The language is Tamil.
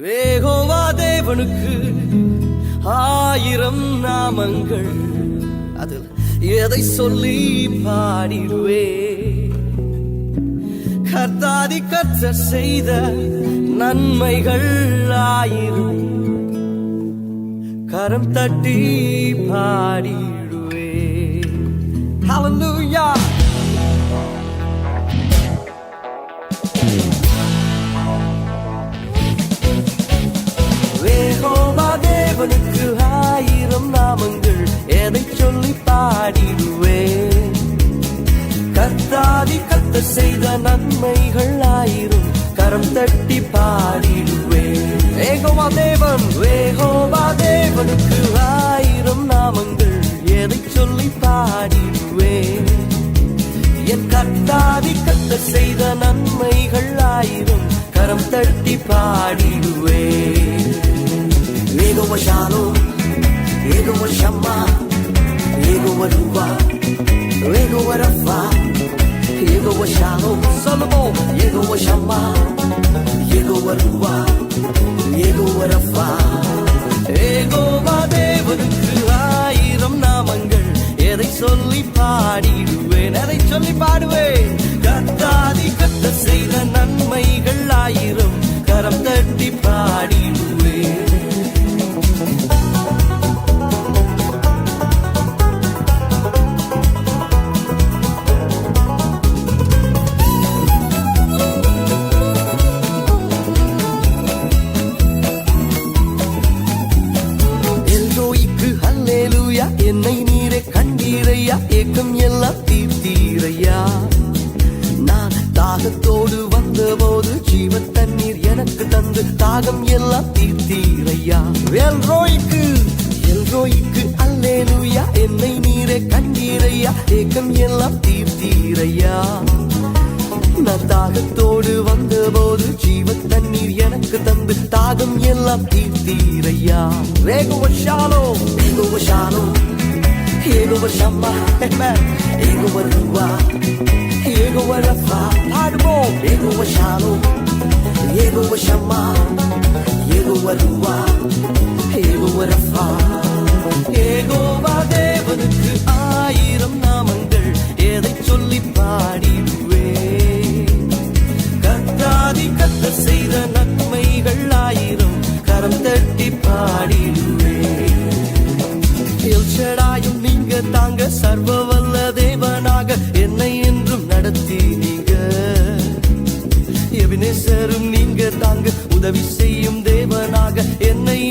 வேகோவா தேவனுக்கு ஆயிரம் நாமங்கள். அதில் எதை சொல்லி பாடிடுவே? கர்த்தாதி கர்த்தர் செய்த நன்மைகள் ஆயிரும் கரம் தட்டி பாடிடுவே. Hallelujah. தேவனுக்கு ஆயிரம் நாமங்கள் எதை சொல்லி பாடிடுவேன் கத்தாதி கத்த செய்த நன்மைகள் ஆயிரம் கரம் தட்டி பாடிடுவேன் வேகோவா தேவன் வேகோவா தேவனுக்கு ஆயிரம் நாமங்கள் எதை சொல்லி பாடிடுவேன் என் கத்தாதி கத்த செய்த நன்மைகள் ஆயிரம் கரம் தட்டி பாடிடுவேன் ஏகோவ ஷாலோம் ஏகோவ ஷம்மா ஏகோவ ரூபா ஏகோவ ரஃபா ஏகோவ ஷாலோம் சொல்லுவோம் ஏகோவ ஷம்மா ஏகோவ ரூபா ஏகோவ ரஃபா. ஏகோவா தேவனுக்கு ஆயிரம் நாமங்கள் எதை சொல்லி பாடிடுவேன் எதை சொல்லி பாடுவேன்? ஏக்கம் எல்லாம் தீர்த்தீரையா நான் தாகத்தோடு வந்தபோது ஜீவ தண்ணீர் எனக்கு தந்து தாகம் எல்லாம் தீர்த்தீரையா எல்ரோய்க்கு எல்ரோய்க்கு அல்லேலூயா? என்னை நீரே கண்டீரையா? ஏக்கம் எல்லாம் தீர்த்தீரையா நான் தாகத்தோடு வந்தபோது ஜீவ தண்ணீர் எனக்கு தந்து தாகம் எல்லாம் தீர்த்தீரையா வேகுவ ஷாலோ வேகுவ ஷாலோ. ஏகுவ ஷம்மா ஏகுவ பாடுவோம் ஏகுவ ஷாலோ ஏகுவ ஷம்மா ஏகோவா தேவனுக்கு ஆயிரம் நாமங்கள் எதை சொல்லி பாடிடுவே கத்தாதி கத்த செய்த நன்மைகள் ஆயிரம் கரம் தட்டி தாங்க சர்வ வல்ல தேவனாக என்னை என்றும் நடத்தி நீங்க. எவினேசரும் நீங்க தாங்க உதவி செய்யும் தேவனாக என்னை